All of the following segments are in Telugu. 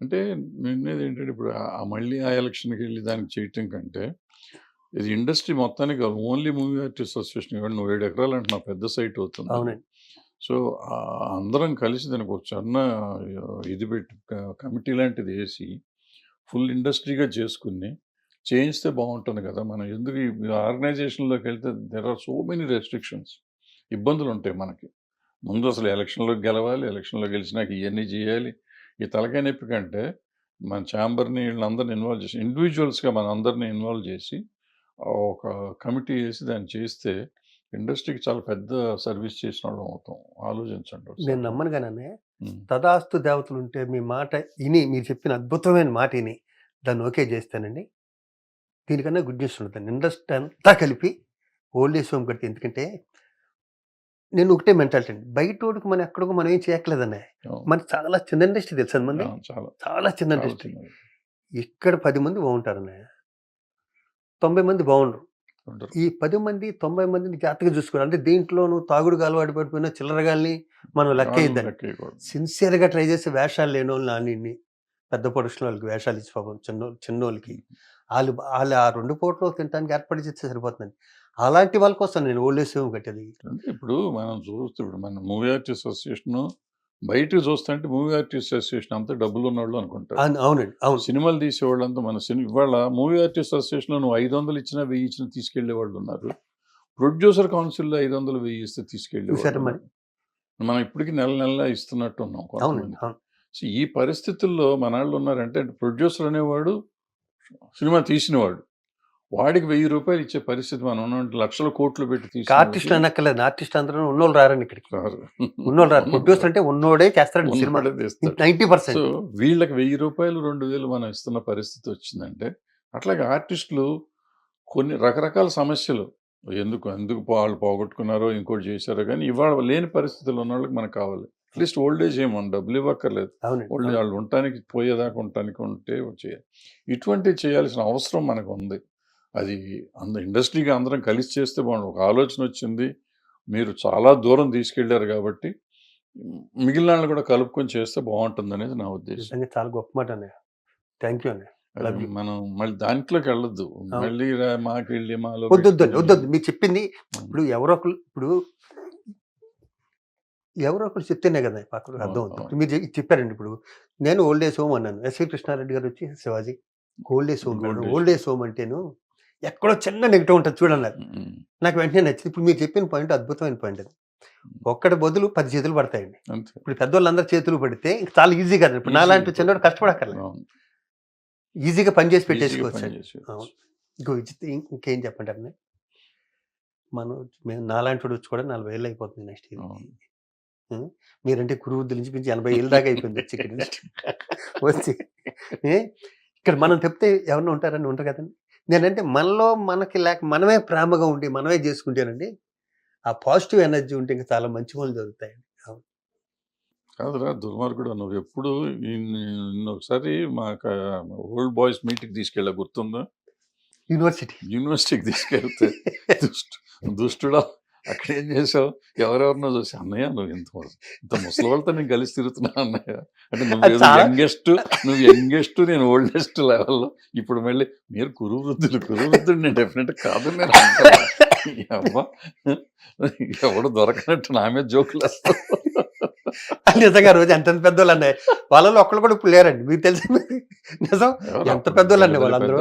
అంటే నేనేది ఏంటంటే ఇప్పుడు మళ్ళీ ఆ ఎలక్షన్కి వెళ్ళి దానికి చేయటం కంటే ఇది ఇండస్ట్రీ మొత్తానికి ఓన్లీ మూవీ ఆర్టిస్ట్ అసోసియేషన్ ఇవాళ నువ్వు ఏడు ఎకరాలు అంటే నా పెద్ద సైట్ అవుతుంది. అవునండి. సో అందరం కలిసి దానికి ఒక చిన్న ఇది పెట్టి కమిటీ లాంటిది వేసి ఫుల్ ఇండస్ట్రీగా చేసుకుని చేయిస్తే బాగుంటుంది కదా! మనం ఎందుకు ఈ ఆర్గనైజేషన్లోకి వెళ్తే there are so many restrictions ఇబ్బందులు ఉంటాయి మనకి. ముందు అసలు ఎలక్షన్లో గెలవాలి ఎలక్షన్లో గెలిచినాక ఇవన్నీ చేయాలి ఈ తలకాయ నొప్పి కంటే మన ఛాంబర్ని వీళ్ళందరిని ఇన్వాల్వ్ చేసి ఇండివిజువల్స్గా మన అందరిని ఇన్వాల్వ్ చేసి ఒక కమిటీ వేసి దాన్ని చేస్తే ఇండస్ట్రీకి చాలా పెద్ద సర్వీస్ చేసిన వాళ్ళం అవుతాం ఆలోచించండి. నేను నమ్మను కానీ. తదాస్తు దేవతలు ఉంటే మీ మాట ఇని మీరు చెప్పిన అద్భుతమైన మాట ఇని దాన్ని ఓకే చేస్తానండి దీనికన్నా గుడ్ న్యూస్ ఉంటుంది ఇండస్ట్రీ అంతా కలిపి ఓల్డ్ ఏజ్ హోమ్ కడితే ఎందుకంటే నేను ఒకటే మెంటాలిటీ అండి. బయట వాడికి మనం ఎక్కడికో మనం ఏం అవును. మన చాలా చిన్న ఇండస్ట్రీ తెలుసా మంది చాలా. చాలా చిన్న ఇండస్ట్రీ. ఇక్కడ పది మంది బాగుంటారు అన్నయ్య తొంభై మంది బాగుండరు. ఈ పది మంది తొంభై మందిని జాగ్రత్తగా చూసుకోవాలి. అంటే దీంట్లోనూ తాగుడు అలవాటు పడిపోయిన చిల్లరగాల్ని మనం లెక్క వాళ్ళు వేయద్దండి. లెక్క వేయకూడదు. సిన్సియర్గా ట్రై చేసి వేషాలు లేని వాళ్ళు నాని పెద్ద పొడుచున్న వాళ్ళకి వేషాలు ఇచ్చి పాపం చిన్న చిన్నోళ్ళకి వాళ్ళు వాళ్ళు ఆ రెండు పూటలు తినడానికి ఏర్పాటు చేస్తే సరిపోతుందండి. అలాంటి వాళ్ళ కోసం నేను ఓల్డ్ ఏజ్ హోమ్ కట్టేది. ఇప్పుడు మనం చూస్తే ఇప్పుడు మన మూవీ ఆర్టిస్ట్ అసోసియేషన్ బయటకు చూస్తే అంటే మూవీ ఆర్టిస్ట్ అసోసియేషన్ అంతా డబ్బులు ఉన్నవాళ్ళు అనుకుంటారు. అవును- అవునండి అవును. సినిమాలు తీసేవాళ్ళంతా మన సినిమా ఇవాళ మూవీ ఆర్టిస్ట్ అసోసియేషన్లో నువ్వు ఐదు వందలు ఇచ్చినా వెయ్యి ఇచ్చినా తీసుకెళ్ళే వాళ్ళు ఉన్నారు. ప్రొడ్యూసర్ కౌన్సిల్లో ఐదు వందలు వెయ్యి ఇస్తే తీసుకెళ్ళి మరి? మనం ఇప్పటికి నెల నెల ఇస్తున్నట్టు ఉన్నాం సో ఈ పరిస్థితుల్లో మన వాళ్ళు ఉన్నారంటే ప్రొడ్యూసర్ అనేవాడు సినిమా తీసినవాడు. వాడికి వెయ్యి రూపాయలు ఇచ్చే పరిస్థితి మనం ఉన్నాం. లక్షల కోట్లు పెట్టి తీసిన ఆర్టిస్ట్ అనక్కర్లేదు. ఆర్టిస్ట్ అందరూ ఉన్నోళ్ళు రారండి ఇక్కడికి. ఉన్నోళ్ళు రారు. ప్రొడ్యూసర్ అంటే ఉన్నోడే చేస్తారండి సినిమా ఉన్నవాడే తీస్తాడు. నైంటీ పర్సెంట్ వీళ్ళకి వెయ్యి రూపాయలు రెండు వేలు మనం ఇస్తున్న పరిస్థితి వచ్చిందంటే అట్లాగే ఆర్టిస్టులు కొన్ని రకరకాల సమస్యలు. ఎందుకు ఎందుకు వాళ్ళు పోగొట్టుకున్నారో ఇంకోటి చేశారో కానీ ఇవాళ లేని పరిస్థితులు ఉన్న వాళ్ళకి మనకు కావాలి. అట్లీస్ట్ ఓల్డ్ ఏజ్ ఏమో డబ్బులు ఇవ్వక్కర్లేదు. ఓల్డ్ అవును. వాళ్ళు ఉండటానికి పోయేదాకా ఉండటానికి ఉంటే చేయాలి. ఇటువంటివి చేయాల్సిన అవసరం మనకు ఉంది. అది అంద ఇండస్ట్రీగా అందరం కలిసి చేస్తే బాగుండు. ఒక ఆలోచన వచ్చింది. మీరు చాలా దూరం తీసుకెళ్ళారు కాబట్టి మిగిలిన వాళ్ళు కూడా కలుపుకొని చేస్తే బాగుంటుంది అనేది నా ఉద్దేశం. చాలా గొప్ప మాట అన్నయ్య. థ్యాంక్ యూ అన్నయ్య. మనం మళ్ళీ దాంట్లోకి వెళ్ళొద్దు. మళ్ళీ మాకు వెళ్ళి మాలో వద్దు వద్దు మీరు చెప్పింది ఇప్పుడు ఎవరో ఒకరు ఇప్పుడు ఎవరో ఒకరు చెప్తేనే కదా అవును, అర్థం అవుతుంది మీరు చెప్పారండి ఇప్పుడు. నేను ఓల్డ్ ఏజ్ హోమ్ అన్నాను. ఎస్వి కృష్ణారెడ్డి గారు వచ్చి Sivaji. Old age home old age home అంటేను ఎక్కడో చిన్న నెగిటివ్ ఉంటుంది చూడన్నారు ఉమ్, నాకు వెంటనే నచ్చింది. ఇప్పుడు మీరు చెప్పిన పాయింట్ అద్భుతమైన పాయింట్ అది. ఒక్కటి బదులు పది చేతులు పడతాయండి. ఇప్పుడు పెద్దవాళ్ళందరూ చేతులు పడితే ఇంక చాలా ఈజీ కదా. ఇప్పుడు నాలాంటి చిన్నవాడు కష్టపడక్కర్లేదు. ఈజీగా పని చేసి పెట్టేసుకోవచ్చు. ఇంకో ఇంకేం చెప్పంటారు మనం మేము నాలాంటి వచ్చి కూడా నలభై ఏళ్ళు అయిపోతుంది నెక్స్ట్ ఇయర్. మీరంటే కురువృద్ధి నుంచి పెంచి ఎనభై ఏళ్ళ దాకా అయిపోయింది వచ్చి. వచ్చి? ఇక్కడ మనం చెప్తే ఎవరన్నా ఉంటారని ఉంటారు కదండి. నేనంటే మనలో మనకి లేక మనమే ప్రేమగా ఉండి మనమే చేసుకుంటేనండి ఆ పాజిటివ్ ఎనర్జీ ఉంటే ఇంకా చాలా మంచి పనులు జరుగుతాయండి. కాదురా దుర్మార్గుడు నువ్వు ఎప్పుడు నిన్న ఒకసారి మా ఓల్డ్ బాయ్స్ మీటింగ్ తీసుకెళ్ళా గుర్తుందా? యూనివర్సిటీ. యూనివర్సిటీకి తీసుకెళ్తే దుష్టు దుష్టుడా అక్కడ ఏం చేసావు? ఎవరెవరినో చూసి అన్నయ్య నువ్వు ఇంత ఇంత ముసలి వాళ్ళతో నేను కలిసి తిరుగుతున్నా అన్నయ్య. అంటే నువ్వు యంగెస్ట్ నువ్వు యంగెస్ట్ నేను ఓల్డెస్ట్ లెవెల్లో. ఇప్పుడు మళ్ళీ మీరు కురు వృద్ధులు కురు వృద్ధుడు నేను డెఫినెట్ కాదు నేను అబ్బా! ఎవడు దొరకనట్టు నా మీద జోకులు వేస్తావు నిజంగా రోజు ఎంత పెద్దోళ్ళు అన్నాయి వాళ్ళలో ఒక్కళ్ళు కూడా ఇప్పుడు లేరండి. మీకు తెలిసి నిజం ఎంత అప్పుడు పెద్దోళ్ళు అండి పెద్ద వాళ్ళందరూ?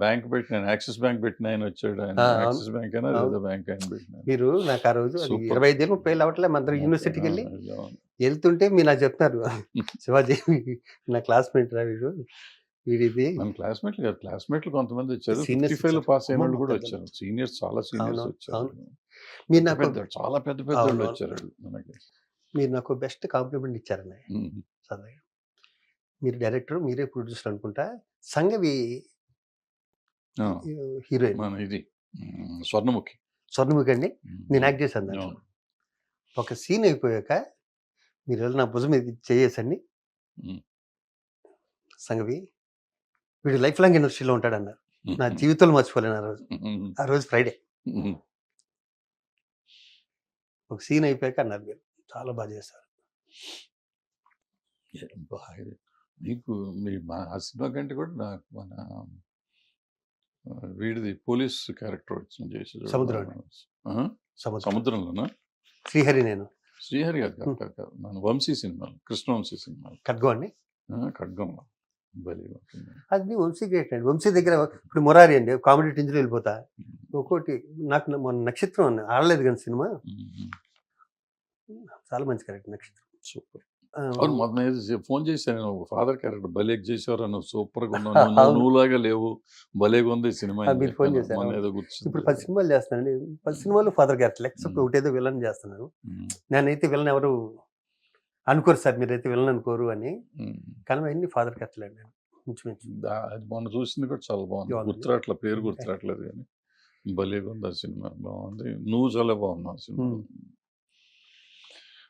బ్యాంక్ పెట్టిన యాక్సిస్ బ్యాంక్ పెట్టిన ఆయన వచ్చాడు ఆయన. యాక్సిస్ బ్యాంక్ అయినా బ్యాంక్ ఆయన పెట్టిన మీరు నాకు ఆ రోజు. ఇరవై ఐదు ముప్పై ఏళ్ళు అవ్వట్లే మన యూనివర్సిటీకి వెళ్ళి. వెళ్తుంటే మీరు నాకు చెప్తారు శివాజీ నా క్లాస్మేట్ రా వీడు వీడిది మన క్లాస్మేట్లు కాదు క్లాస్మేట్లు కొంతమంది వచ్చారు ఫిఫ్టీ ఫైవ్. పాస్ అయిన వాళ్ళు కూడా వచ్చారు సీనియర్స్ చాలా సీనియర్స్ వచ్చారు. మీరు నాకు చాలా పెద్ద పెద్ద వాళ్ళు. వచ్చారు మనకి మీరు నాకు బెస్ట్ కాంప్లిమెంట్ ఇచ్చారన్నయ్య ఉమ్. మీరు డైరెక్టర్ మీరే ప్రొడ్యూసర్ అనుకుంటా సంగవి హీరోయిన్. ఇది. స్వర్ణముఖి. స్వర్ణముఖి అండి. నేను యాక్ట్ చేశాను దాంట్లో. ఒక సీన్ అయిపోయాక మీరు వెళ్ళి నా భుజం మీద చేయేసండి. సంగవి వీడు లైఫ్ లాంగ్ ఇండస్ట్రీలో ఉంటాడు అన్నారు నా. జీవితంలో మర్చిపోలేను ఆ రోజు. ఆ రోజు ఫ్రైడే. ఒక సీన్ అయిపోయాక అన్నారు మీరు. చాలా బాగా చేశారు. మీకు మీ మా ఆ సినిమా కంటే కూడా నాకు మన వీడిది పోలీస్ క్యారెక్టర్ వచ్చింది చేసి. సముద్రం. సముద్రంలోనా? శ్రీహరి నేను. శ్రీహరి గారు కాదు కాదు, కాదు. మన వంశీ సినిమా కృష్ణవంశీ సినిమా. ఖడ్గం అండి? ఖడ్గంలో అది వంశీ గ్రేట్ అండి. వంశీ దగ్గర ఇప్పుడు మురారి అండి కామెడీ టింజ్లో వెళ్ళిపోతా. ఒక్కోటి నాకు మొన్న నక్షత్రం ఆడలేదు కానీ సినిమా. చాలా మంచి కరెక్ట్ నక్షత్రం. సూపర్. అవును. మొన్న ఏదో ఫోన్ చేశాను. నేను ఫాదర్ క్యారెక్టర్ భలేగా చేసేవారు నువ్వు సూపర్గా ఉన్నావు. నువ్వులాగా లేవు. భలేగా ఉంది సినిమా మీరు ఫోన్ గుర్తు ఇప్పుడు పది సినిమాలు చేస్తానండి పది సినిమాలు ఫాదర్ క్యారెక్టర్. ఎక్సెప్ట్. ఒకటేదో విలన్ చేస్తున్నాను నేనైతే విలన్ ఎవరు అనుకోరు సార్. మీరైతే విలన్ అనుకోరు అని. కానీ అవన్నీ ఫాదర్ క్యారెక్టర్ ఇంచుమించు. అది మొన్న చూసింది కూడా చాలా బాగుంది. గుర్తురాట్ల పేరు గుర్తురాట్లేదు కానీ భలేగా ఉంది ఆ సినిమా. బాగుంది. నువ్వు చాలా బాగున్నావు సినిమా.